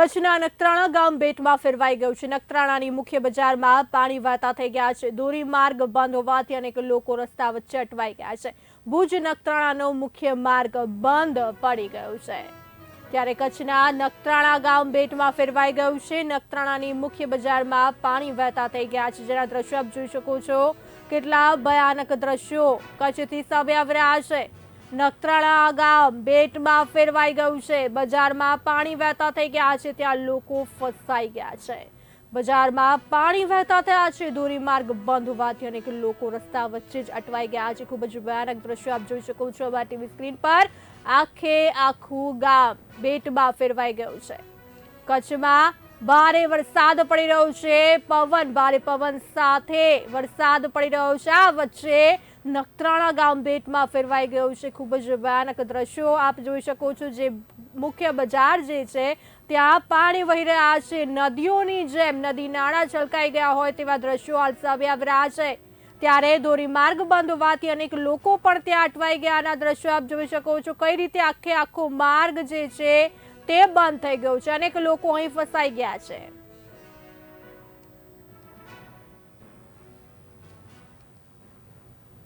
કચ્છના નખત્રાણા ગામ બેટમાં ફેરવાઈ ગયું છે. નખત્રાણાની મુખ્ય બજારમાં પાણી વહેતા થઈ ગયા છે. દોરી માર્ગ બંધ હોવાથી અનેક લોકો રસ્તા વચ્ચે અટવાઈ ગયા છે. ભુજ નખત્રાણાનો મુખ્ય માર્ગ બંધ પડી ગયો છે. ત્યારે કચ્છના નખત્રાણા ગામ બેટમાં ફેરવાઈ ગયું છે. નખત્રાણાની મુખ્ય બજારમાં પાણી વહેતા થઈ ગયા છે. જેના દ્રશ્યો આપ જોઈ શકો છો. કેટલા ભયાનક દ્રશ્યો કચ્છથી સામે રહ્યા છે. નખત્રાણા ગામ બેટમાં ફેરવાઈ ગયું છે. બજારમાં પાણી વહેતા થઈ ગયા છે, ત્યાં લોકો ફસાઈ ગયા છે. બજારમાં પાણી વહેતા થયા છે, ધોરીમાર્ગ બંધ હોવાથી અનેક લોકો રસ્તા વચ્ચે જ અટવાઈ ગયા છે. ખૂબ જ ભયાનક દ્રશ્યો આપ જોઈ શકો છો અમારા ટીવી સ્ક્રીન પર. આખે આખું ગામ બેટમાં ફેરવાઈ ગયું છે. કચ્છમાં ભારે વરસાદ પડી રહ્યો છે. પવન, ભારે પવન સાથે વરસાદ પડી રહ્યો છે. આ વચ્ચે નખત્રાણા ગામ ભેટમાં ફેરવાઈ ગયું છે. ખૂબ જ ભયાનક દ્રશ્યો આપ જોઈ શકો છો જે મુખ્ય બજાર જે છે, ત્યાં પાણી વહી રહ્યા છે. નદીઓની જેમ નદી નાળા છલકાઈ ગયા હોય તેવા દ્રશ્યો હાલ સામે રહ્યા છે. ત્યારે ધોરીમાર્ગ બંધ હોવાથી અનેક લોકો પણ ત્યાં અટવાઈ ગયાના દ્રશ્યો આપ જોઈ શકો છો કઈ રીતે આખે આખો માર્ગ જે છે તે બંધ થઈ ગયો છે. અનેક લોકો અહીં ફસાઈ ગયા છે.